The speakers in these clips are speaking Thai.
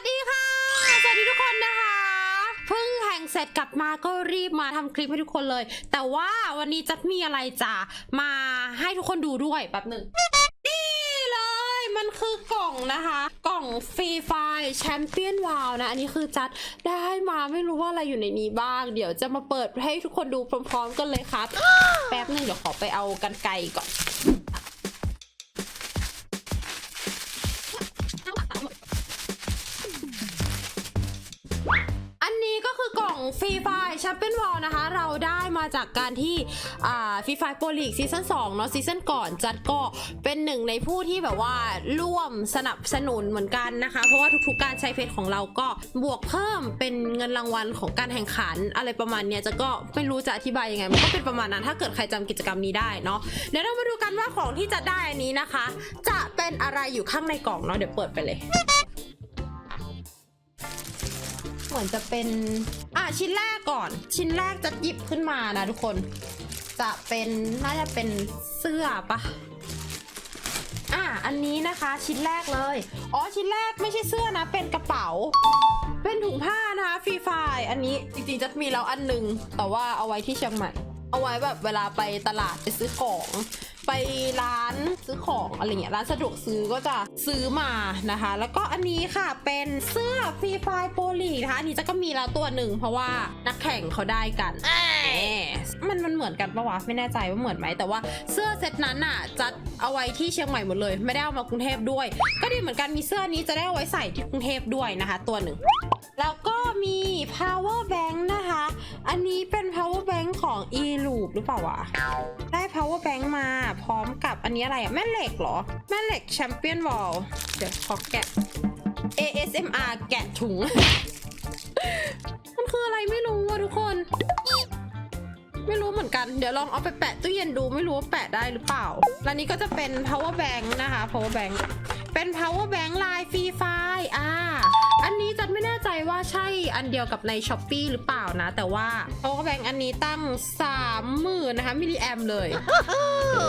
วัสดีค่ะ สวัสดีทุกคนนะคะเพิ่งแห่งเสร็จกลับมาก็รีบมาทำคลิปให้ทุกคนเลย แต่ว่าวันนี้จัดมีอะไรจะมาให้ทุกคนดูด้วยแป๊บหนึ่งนี่เลยมันคือกล่องนะคะ กล่องฟรีไฟแชมเปี้ยนวาวนะ อันนี้คือจัดได้มาไม่รู้ว่าอะไรอยู่ในนี้บ้าง เดี๋ยวจะมาเปิดให้ทุกคนดูพร้อม ๆ กันเลยครับ แป๊บหนึงเดี๋ยวขอไปเอากันไกลก่อน รีไฟแชมเปี้ยนวอลนะคะ เราได้มาจากการที่อ่าฟรีไฟโปรลีกซีซั่น2เนาะซีซั่นก่อนจัดก็เป็นหนึ่งในผู้ที่แบบว่าร่วมสนับสนุนเหมือนกันนะคะ เพราะว่าทุกๆการใช้เพจของเราก็บวกเพิ่มเป็นเงินรางวัลของการแข่งขันอะไรประมาณเนี้ยจะก็ไม่รู้จะอธิบายยังไงมันก็เป็นประมาณนั้นถ้าเกิดใครจำกิจกรรมนี้ได้เนาะเดี๋ยวเรามาดูกันว่าของที่จะได้อันนี้นะคะ จะเป็นอะไรอยู่ข้างในกล่องเนาะเดี๋ยวเปิดไปเลย เหมือนจะเป็น อะชิ้นแรกก่อน ชิ้นแรกจะหยิบขึ้นมานะทุกคน จะเป็นน่าจะเป็นเสื้อปะอะอันนี้นะคะชิ้นแรกเลย อ๋อชิ้นแรกไม่ใช่เสื้อนะ เป็นกระเป๋า เป็นถุงผ้านะคะฟรีไฟอันนี้จริงๆจะมีแล้วอันหนึง แต่ว่าเอาไว้ที่เชียงใหม่ เอาไว้แบบเวลาไปตลาดไปซื้อของ ไปร้านซื้อของอะไรเงี้ยร้านสะดวกซื้อก็จะซื้อมานะคะ แล้วก็อันนี้ค่ะเป็นเสื้อฟรีไฟโปลีนะคะอันนี้จะก็มีแล้วตัวหนึ่งเพราะว่านักแข่งเขาได้กันมันมันเหมือนกันปะวะไม่แน่ใจว่าเหมือนไหมแต่ว่าเสื้อเซตนั้นอะจะเอาไว้ที่เชียงใหม่หมดเลย ไม่ได้เอามากรุงเทพด้วย ก็ดีเหมือนกันมีเสื้อนี้จะได้เอาไว้ใส่ที่กรุงเทพด้วยนะคะ ตัวหนึ่งแล้วก็มี power bank นะคะ อันนี้เป็น power bank ของ e loop หรือเปล่าวะ ได้ power bank ร้อมกับอันนี้อะไรอะแม่เหล็กเหรอ แม่เหล็กแชมเปี้ยนวอลเดี๋ยวขอแกะ ASMR แกะถุง มันคืออะไรไม่รู้อะทุกคน ไม่รู้เหมือนกัน เดี๋ยวลองเอาไปแปะตู้เย็นดูไม่รู้ว่าแปะได้หรือเปล่า แล้วนี้ก็จะเป็น power bank นะคะ power bank เป็น power bank ลายฟรีไฟอ่า อันนี้จันไม่แน่ใจว่าใช่อันเดียวกับใน s h อ p e e หรือเปล่านะ แต่ว่า power bank อันนี้ตั้ง 30,000นะคะมิลลิแอมเลยเอ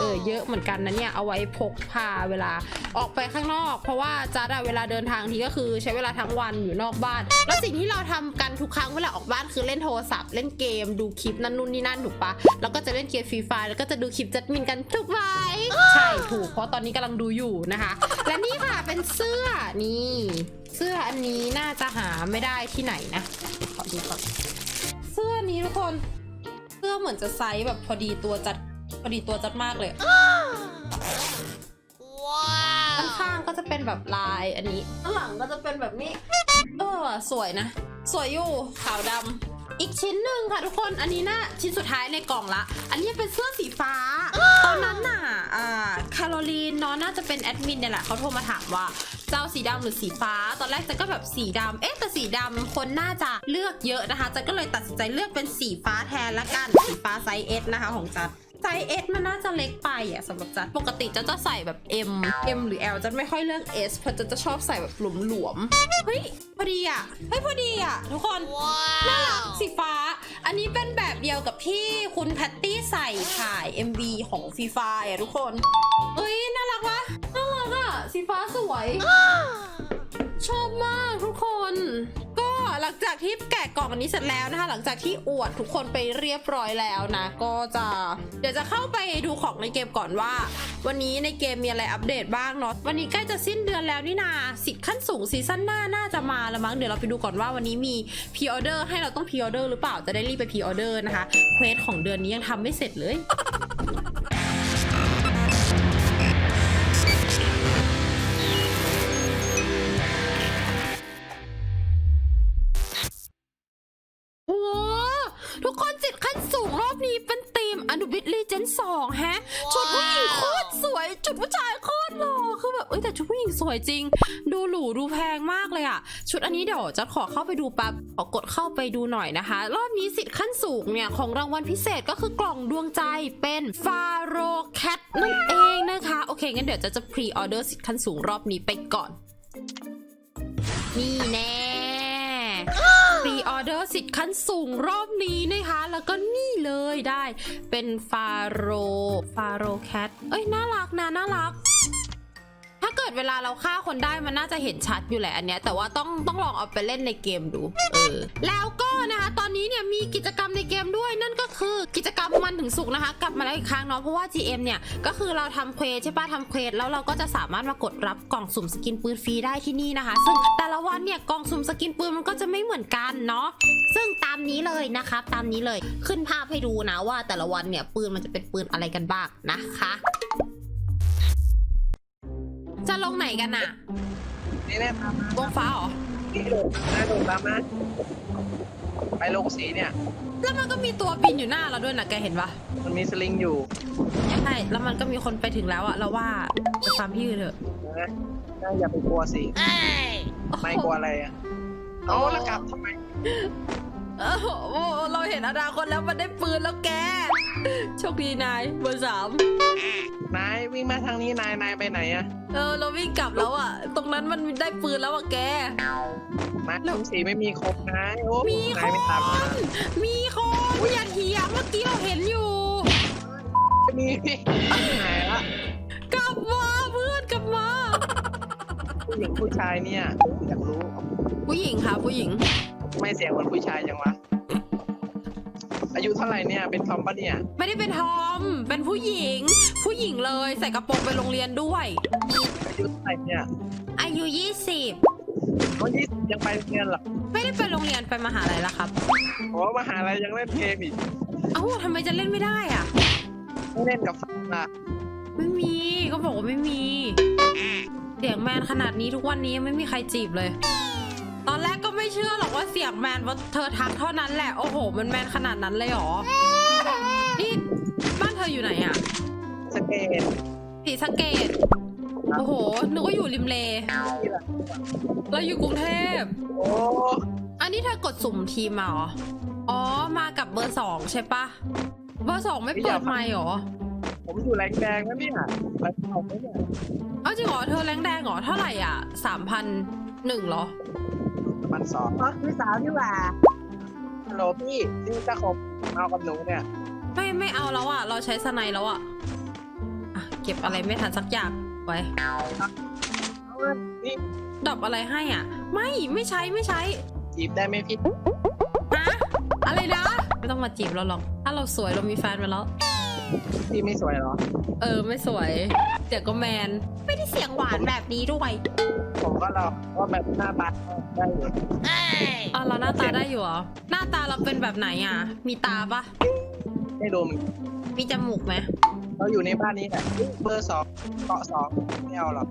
อเยอะเหมือนกันนะเนี่ยเอาไว้พกพาเวลาออกไปข้างนอก เพราะว่าจัดอะเวลาเดินทางทีก็คือใช้เวลาทั้งวันอยู่นอกบ้าน แล้วสิ่งที่เราทำกันทุกครั้งเวลาออกบ้านคือเล่นโทรศัพท์เล่นเกมดูคลิปนั่นนู่นนี่นั่นถูกปะแล้วก็จะเล่นเกมฟรีไฟแล้วก็จะดูคลิปจัดมินกันถูกไหมใช่ถูกเพราะตอนนี้กำลังดูอยู่นะคะและนี่ค่ะเป็นเสื้อนี่ เสื้ออันนี้น่าจะหาไม่ได้ที่ไหนนะขอดูก่อนเสื้อนี้ทุกคน เสื้อเหมือนจะไซส์แบบพอดีตัวจัดพอดีตัวจัดมากเลยข้างข้างๆก็จะเป็นแบบลายอันนี้ข้างหลังก็จะเป็นแบบนี้เออสวยนะ สวยอยู่ขาวดำอีกชิ้นหนึ่งค่ะทุกคนอันนี้น่าชิ้นสุดท้ายในกล่องละ อันนี้เป็นเสื้อสีฟ้าต อนนั้นน่ะอ่าแคโรลีนเนาะน่าจะเป็นแอดมินเนี่ยแหละเขาโทรมาถามว่าเจ้าสีดำหรือสีฟ้า ตอนแรกจะก็แบบสีดำเอ๊ะแต่สีดำคนน่าจะเลือกเยอะนะคะจะก็เลยตัดสินใจเลือกเป็นสีฟ้าแทนละกันสีฟ้าไซส์เอสนะคะของจัด ไซส์เอสมันน่าจะเล็กไปอะสำหรับจันปกติจันจะใส่แบบ M M หรือ L จันไม่ค่อยเลือก S เพราะจันจะชอบใส่แบบหลวมๆเฮ้ยพอดีอะเฮ้ยพอดีอะทุกคนน่ารักสีฟ้า อันนี้เป็นแบบเดียวกับที่คุณแพตตี้ใส่ถ่าย MV ของฟรีไฟอะทุกคนเอ้ยน่ารักวะน่ารักอะสีฟ้าสวย ชอบมากทุกคนก็ หลังจากที่แกะกล่องอันนี้เสร็จแล้วนะคะ หลังจากที่อวดทุกคนไปเรียบร้อยแล้วนะ ก็จะเดี๋ยวจะเข้าไปดูของในเกมก่อนว่า วันนี้ในเกมมีอะไรอัปเดตบ้างเนาะวันนี้ใกล้จะสิ้นเดือนแล้วนี่นาสิทธิ์ขั้นสูงซีซั่นหน้าน่าจะมาแล้วมั้งเดี๋ยวเราไปดูก่อนว่าวันนี้มีพ r ออเดอร์ให้เราต้องพ r ออเดอร์หรือเปล่าจะได้รีบไปพ r ออเดอร์นะคะเควสของเดือนนี้ยังทำไม่เสร็จเลย ทุกคนจิตขั้นสูงรอบนี้เป็นทีมอนุบิทลีเจนสองแฮะ ชุดผู้หญิงโคตรสวย ชุดผู้ชายโคตรหล่อคือแบบเอ้ยแต่ชุดผู้หญิงสวยจริง ดูหรูดูแพงมากเลยอะชุดอันนี้เดี๋ยวจะขอเข้าไปดูปั๊บขอกดเข้าไปดูหน่อยนะคะ รอบนี้สิทธิ์ขั้นสูงเนี่ยของรางวัลพิเศษก็คือกล่องดวงใจเป็นฟาโรแคทนั่นเองนะคะโอเคงั้นเดี๋ยวจะจะพรีออเดอร์สิทธิ์ขั้นสูงรอบนี้ไปก่อน นี่แน่ พรีออเดอร์สิทธิ์ขั้นสูงรอบนี้นะคะ แล้วก็นี่เลยได้เป็นฟาโรฟาโรแคทเอ้ย น่ารักนะ น่ารัก ดเวลาเราฆ่าคนได้มันน่าจะเห็นชัดอยู่แหละอันเนี้ย แต่ว่าต้องต้องลองเอาไปเล่นในเกมดูเออแล้วก็นะคะ ตอนนี้เนี่ยมีกิจกรรมในเกมด้วยนั่นก็คือกิจกรรมมันถึงสุกนะคะ กลับมาแล้วอีกครั้งเนาะเพราะว่า GM เนี่ยก็คือเราทำเควสใช่ปะทำเควสแล้วเราก็จะสามารถมากดรับกล่องสุ่มสกินปืนฟรีได้ที่นี่นะคะ ซึ่งแต่ละวันเนี่ยกล่องสุ่มสกินปืนมันก็จะไม่เหมือนกันเนาะซึ่งตามนี้เลยนะครับตามนี้เลยขึ้นภาพให้ดูนะว่าแต่ละวันเนี่ยปืนมันจะเป็นปืนอะไรกันบ้างนะคะ จะลงไหนกันน่ะ นี่แน่ตามมาวงฟ้าเหรอ นี่โดดนะโดดตามมาไปลงสีเนี่ย แล้วมันก็มีตัวบินอยู่หน้าเราด้วยนะแกเห็นปะมันมีสลิงอยู่ใช่ แล้วมันก็มีคนไปถึงแล้วอะเราว่าไปฟาร์มที่อื่นเถอะนะน่าอย่าไปกลัวสิ ไม่กลัวอะไรอะเอาแล้วกลับทำไมโอ้โหเราเห็นอนาคตแล้วมันได้ปืนแล้วแก โชคดีนายเบอร์สามนายวิ่งมาทางนี้นายนายไปไหนอะ เออเราวิ่งกลับแล้วอะตรงนั้นมันได้ปืนแล้วอะแก มาลงสีไม่มีครบนายโอ้มีนายไม่ตามมามีคนอย่าเถียงเมื่อกี้เราเห็นอยู่ มีหายละกลับมาเพื่อนกลับมาผู้หญิงผู้ชายเนี่ยอยากรู้ผู้หญิงค่ะผู้หญิง ไม่เสียงเหมือนผู้ชายจังวะ อายุเท่าไหร่เนี่ย เป็นทอมปะเนี่ย ไม่ได้เป็นทอม เป็นผู้หญิง ผู้หญิงเลยใส่กระโปรงไปโรงเรียนด้วย อายุเท่าไหร่เนี่ยอายุ20เขายี่สิบยังไปเรียนเหรอไม่ได้ไปโรงเรียนไปมหาลัยแล้วครับ โอ้มหาลัยยังเล่นเกมอีกเอ้าทำไมจะเล่นไม่ได้อะไม่เล่นกับแฟนละไม่มีก็บอกว่าไม่มี เสียงแมนขนาดนี้ทุกวันนี้ยังไม่มีใครจีบเลย ตอนแรกก็ไม่เชื่อหรอกว่าเสียงแมนว่าเธอทักเท่านั้นแหละ โอ้โห มันแมนขนาดนั้นเลยเหรอ นี่บ้านเธออยู่ไหนอะสเกตสีสะเกต โอ้โห นึกว่าอยู่ริมเลนี่แหละเราอยู่กรุงเทพ โอ้อันนี้เธอกดสุ่มทีมมาเหรอ อ๋อ มากับเบอร์สองใช่ปะ เบอร์สองไม่เปิดไมค์เหรอ ผมอยู่แรงแดงแล้วเนี่ยแรงเอาไหมเนี่ยเอาจริงเหรอ เธอแรงแดงเหรอ เท่าไหร่อะสามพันหนึ่งเหรอ มันสองอ๋อพี่สาวนี่หว่าฮัลโหลพี่นี่จะขบเอากับหนูเนี่ย ไม่ไม่เอาแล้วอะ เราใช้สไนแล้วอะอะ เก็บอะไรไม่ทันสักอย่างไว้เอาละนี่ดรอปอะไรให้อะ ไม่ไม่ใช้ไม่ใช้จีบได้ไหมพี่ฮะอะไรนะไม่ต้องมาจีบเราหรอก ถ้าเราสวยเรามีแฟนไปแล้วพี่ไม่สวยเหรอ เออไม่สวยเสียงก็แมน ไม่ได้เสียงหวานแบบนี้ด้วย ผมก็รอว่าแบบหน้าตาได้อยู่อ๋อเราหน้าตาได้อยู่เหรอ หน้าตาเราเป็นแบบไหนอะ มีตาปะไม่รู้มันมีจมูกไหมเราอยู่ในบ้านนี้แหละเบอร์สองเกาะสองไม่เอาหรอก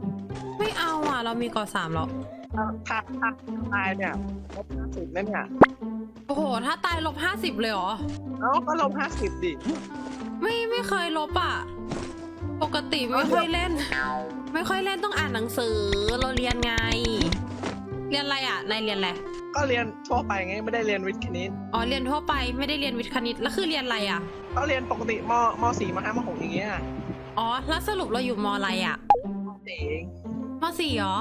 ไม่เอาอะ เรามีก่อสามแล้วถ้าถ้าถ้าตายเนี่ยลบห้าสิบแล้วเนี่ยโอ้โห ถ้าตายลบห้าสิบเลยเหรอเอ้าก็ลบห้าสิบดิ ไม่ไม่เคยลบอะ ปกติไม่ค่อยเล่น ไม่ค่อยเล่นต้องอ่านหนังสือเราเรียนไง เรียนอะไรอะนายเรียนอะไรก็เรียนทั่วไปไงไม่ได้เรียนวิทย์คณิตอ๋อเรียนทั่วไปไม่ได้เรียนวิทย์คณิตแล้วคือเรียนอะไรอะก็เรียนปกติมมสี่มห้ามหกอย่างเงี้ยอ๋อแล้วสรุปเราอยู่มอะไรอะเองมสี่เหรอ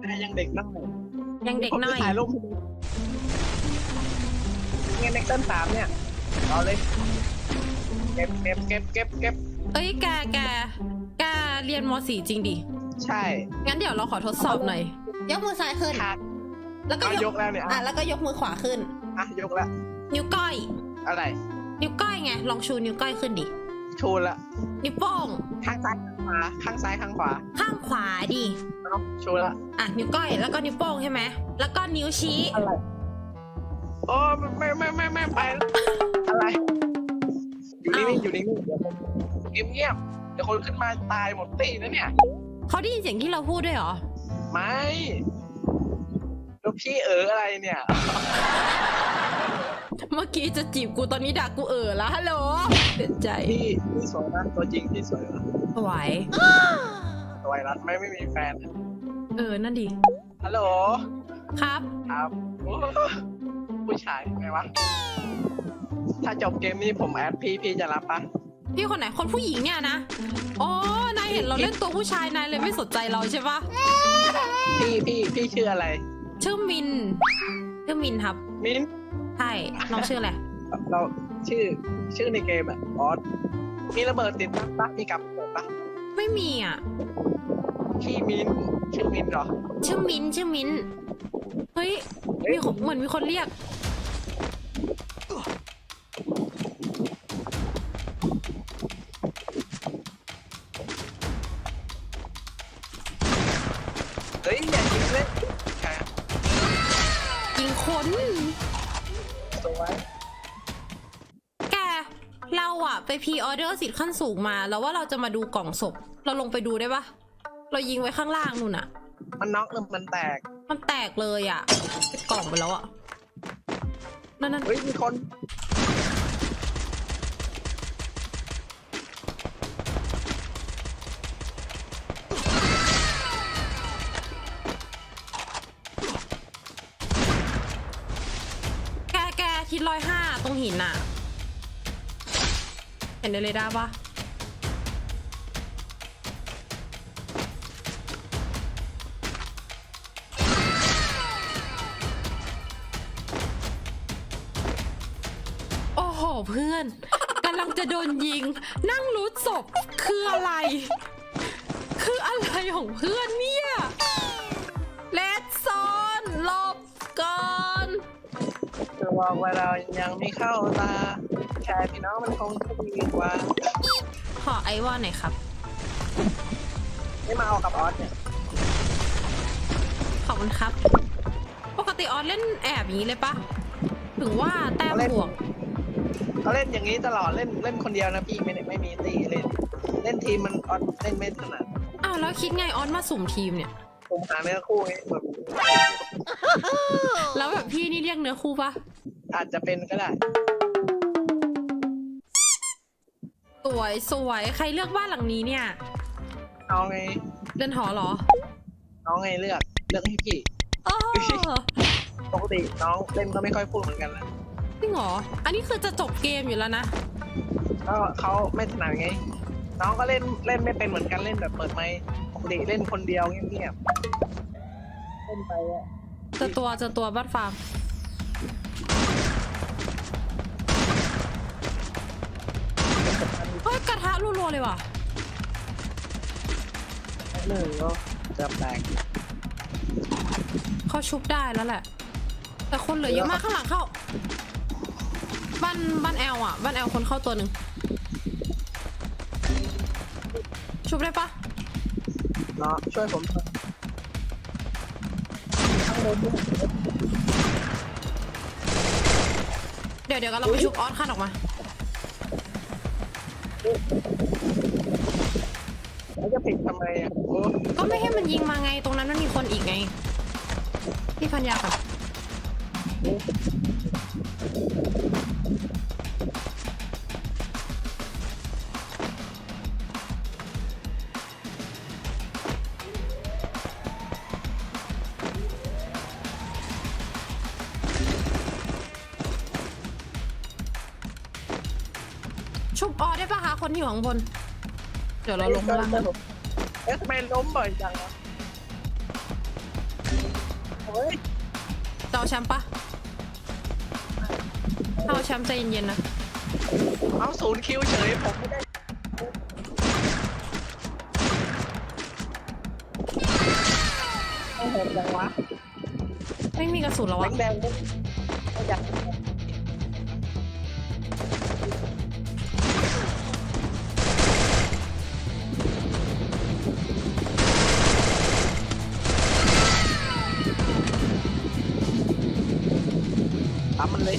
แต่ยังเด็กนั่งเลยยังเด็กผมหน่จะอยถ่ายรูปให้ดูเนี่ยเน็กเต้นสามเนี่ยเอาเลยเก็บเก็บเก็บเก็บเก็บเอ้ยแกแกแกเรียนมสี่จริงดิ ใช่ งั้นเดี๋ยวเราขอทดสอบหน่อย ยกมือซ้ายขึ้นขาดแล้วก็เอายยกกแล้วเนี่ยอะอะแล้วก็ยกมือขวาขึ้น อะยกแล้วนิ้วก้อย อะไร นิ้วก้อยไง ลองชูนิ้วก้อยขึ้นดิ ชูละนิ้วโป้ง ข้างซ้ายข้างขวาข้างซ้ายข้างขวาข้างขวาดิ เอาชูละอะ นิ้วก้อย แล้วก็นิ้วโป้งใช่ไหม แล้วก็นิ้วชี้อะไรโอ้ไม่ไม่ไม่ไม่ไปแล้วอะไรอยู่นิ่งๆอยู่นิ่งๆเดี๋ยวผมเงียบๆเดี๋ยวคนขึ้นมาตายหมดตีนะเนี่ย เขาได้ยินเสียงที่เราพูดด้วยเหรอ ไม่ลูกพี่เอออะไรเนี่ย เมื่อกี้จะจีบกูตอนนี้ด่ากูเออแล้วฮัลโหลเสียใจพี่พี่สวยนะตัวจริงพี่สวยนะสวยสวยรัดไม่ไม่มีแฟน เออ นั่นดิฮัลโหล ครับ ครับโอ้ผู้ชายไงวะ ถ้าจบเกมนี้ผมแอดพี่พี่จะรับปะ พี่คนไหนคนผู้หญิงเนี่ยนะอ๋อนายเห็นเราเล่นตัวผู้ชายนายเลยไม่สนใจเราใช่ปะพี่พี่พี่ชื่ออะไร ชื่อมิน ชื่อมินครับ มิ้นใช่ น้องชื่ออะไร เราชื่อชื่อในเกมอะออสมีระเบิดติดปะปะมีกับระเบิดปะไม่มีอะพี่มิน ชื่อมินเหรอ ชื่อมิ้นชื่อมิ้นเฮ้ยเฮ้ย มีคนเหมือนมีคนเรียก พรีออเดอร์สิทธิ์ขั้นสูงมา แล้วว่าเราจะมาดูกล่องศพ เราลงไปดูได้ปะเรายิงไว้ข้างล่างนู่นอะมันน็อกหรือมันแตก มันแตกเลยอะเป็นกล่องไปแล้วอะนั่นนั่นเฮ้ยมีคนแกแกทิศร้อยห้าตรงหินอะเห็นในเรดาร์ปะโอ้โหเพื่อนกำลังจะโดนยิง นั่งรูดศพคืออะไร คืออะไรของเพื่อนเนี่ยเลดซอนหลบก่อน จะบอกว่าเรายังไม่เข้าตา แค่พี่น้องมันคงจะดีกว่าขอไอวอนหน่อยครับ ไม่มาเอากับออสเนี่ยขอบคุณครับ ปกติออสเล่นแอบอย่างนี้เลยปะถึงว่าแต้มบวกเขาเล่นอย่างนี้ตลอดเล่นเล่นคนเดียวนะพี่ไม่ได้ไม่มีตีเล่น เล่นทีมมันออสเล่นไม่ถนัดอ้าวแล้วคิดไงออสมาสุ่มทีมเนี่ยผมหาเนื้อคู่ไงแบบแล้วแบบพี่นี่เรียกเนื้อคู่ปะอาจจะเป็นก็ได้ สวยสวยใครเลือกบ้านหลังนี้เนี่ยเอาไงเดินหอเหรอน้องไงเลือกเลือกให้พี่อ๋อปกติน้องเล่นก็ไม่ค่อยพูดเหมือนกันแหละจริงเหรอ อันนี้คือจะจบเกมอยู่แล้วนะ ก็เขาไม่ถนัดไง น้องก็เล่นเล่นไม่เป็นเหมือนกันเล่นแบบเปิดไมค์ปกติเล่นคนเดียวเงียบๆเล่นไปอะ เจอตัวเจอตัวบ้านฟาร์ม ระทะรัวๆเลยว่ะ หนึ่งก็จะแตกเขาชุบได้แล้วแหละ แต่คนเหลือเยอะมากข้างหลังเข้า บ้านบ้านแอลอะ บ้านแอลคนเข้าตัวหนึ่ง ชุบได้ปะเนาะช่วยผมหน่อยข้างบนด้วยเดี๋ยวเดี๋ยวกันเราไปชุบออสคันออกมา แล้วจะปิดทำไมอะโอ้ก็ไม่ให้มันยิงมาไงตรงนั้นมันมีคนอีกไง พี่พันยาค่ะ อยู่ข้างบน เดี๋ยวเราลงมาล่างเอ๊ะทำไมล้มบ่อยจังอะเฮ้ยจะเอาแชมป์ปะถ้าเอาแชมป์ใจเย็นๆนะ เอาศูนย์คิวเฉยผมไม่ได้โอ้โหจังวะไม่มีกระสุนแล้วแดอะงแดงๆไม่อยาก ตามมันเลย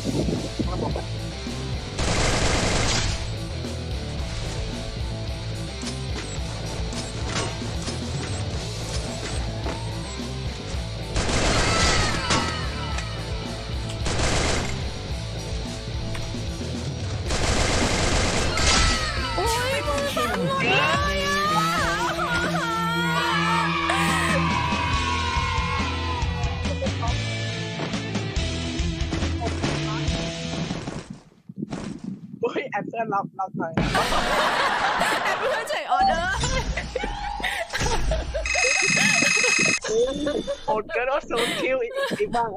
โอ้ยแอดเซอร์รับรับหน่อยเพื่อนเฉยออเดอร์โอดเกินว่าศูนย์คิวอีกอีกบ้าง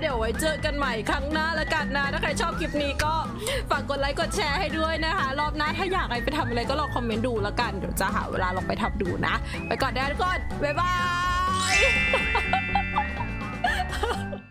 เดี๋ยวไว้เจอกันใหม่ครั้งหน้าละกันนะถ้าใครชอบคลิปนี้ก็ฝากกดไลค์กดแชร์ให้ด้วยนะคะ รอบหน้าถ้าอยากอะไรไปทำอะไรก็ลองคอมเมนต์ดูละกันเดี๋ยวจะหาเวลาลองไปทำดูนะ ไปก่อนนะทุกคนบ๊ายบาย